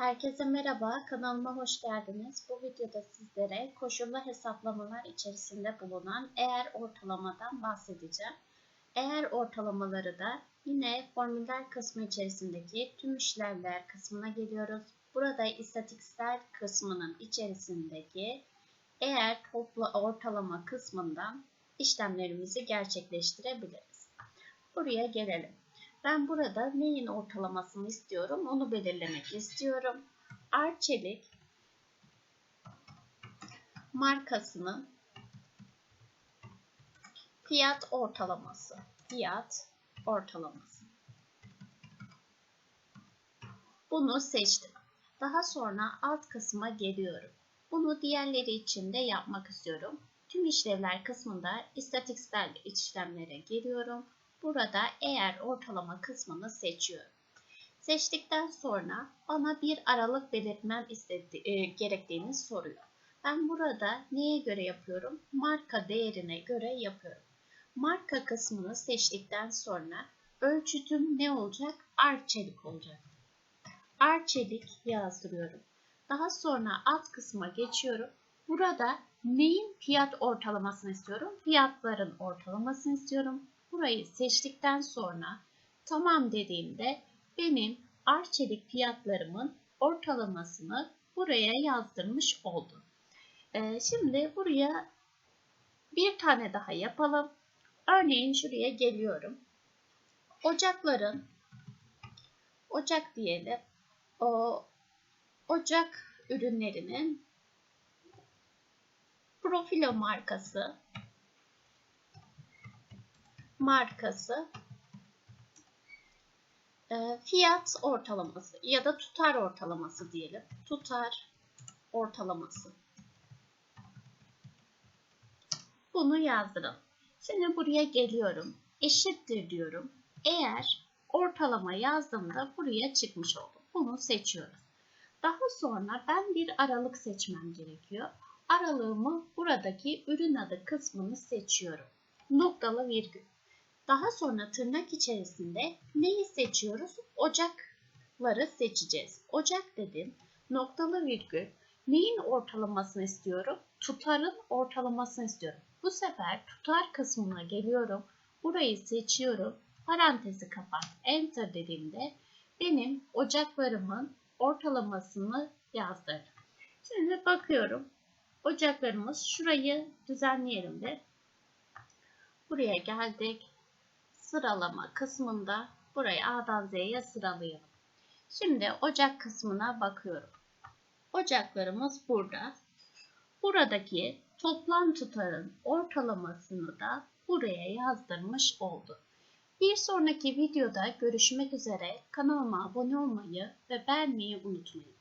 Herkese merhaba, kanalıma hoş geldiniz. Bu videoda sizlere koşullu hesaplamalar içerisinde bulunan eğer ortalamadan bahsedeceğim. Eğer ortalamaları da yine formüller kısmı içerisindeki tüm işlevler kısmına geliyoruz. Burada istatistiksel kısmının içerisindeki eğer toplu ortalama kısmından işlemlerimizi gerçekleştirebiliriz. Buraya gelelim. Ben burada neyin ortalamasını istiyorum onu belirlemek istiyorum. Arçelik markasının fiyat ortalaması. Fiyat ortalaması. Bunu seçtim. Daha sonra alt kısma geliyorum. Bunu diğerleri için de yapmak istiyorum. Tüm işlevler kısmında istatistiksel işlemlere geliyorum. Burada eğer ortalama kısmını seçiyorum. Seçtikten sonra bana bir aralık belirtmem istedi, e, gerektiğini soruyor. Ben burada neye göre yapıyorum? Marka değerine göre yapıyorum. Marka kısmını seçtikten sonra ölçütüm ne olacak? Arçelik olacak. Arçelik yazdırıyorum. Daha sonra alt kısma geçiyorum. Burada neyin fiyat ortalamasını istiyorum? Fiyatların ortalamasını istiyorum. Burayı seçtikten sonra tamam dediğimde benim arçelik fiyatlarımın ortalamasını buraya yazdırmış oldu. Ee, şimdi buraya bir tane daha yapalım. Örneğin şuraya geliyorum. Ocakların ocak diyelim. O ocak ürünlerinin profilo markası markası e, fiyat ortalaması ya da tutar ortalaması diyelim. Tutar ortalaması. Bunu yazdıralım. Şimdi buraya geliyorum. Eşittir diyorum. Eğer ortalama yazdığımda buraya çıkmış oldu. Bunu seçiyoruz. Daha sonra ben bir aralık seçmem gerekiyor. Aralığımı buradaki ürün adı kısmını seçiyorum. Noktalı virgül. Daha sonra tırnak içerisinde neyi seçiyoruz? Ocakları seçeceğiz. Ocak dedim. Noktalı virgül. Neyin ortalamasını istiyorum? Tutarın ortalamasını istiyorum. Bu sefer tutar kısmına geliyorum. Burayı seçiyorum. Parantezi kapat. Enter dediğimde benim ocaklarımın ortalamasını yazdırdım. Şimdi bakıyorum. Ocaklarımız şurayı düzenleyelim de. Buraya geldik sıralama kısmında burayı A'dan Z'ye sıralayalım. Şimdi ocak kısmına bakıyorum. Ocaklarımız burada. Buradaki toplam tutarın ortalamasını da buraya yazdırmış oldu. Bir sonraki videoda görüşmek üzere. Kanalıma abone olmayı ve beğenmeyi unutmayın.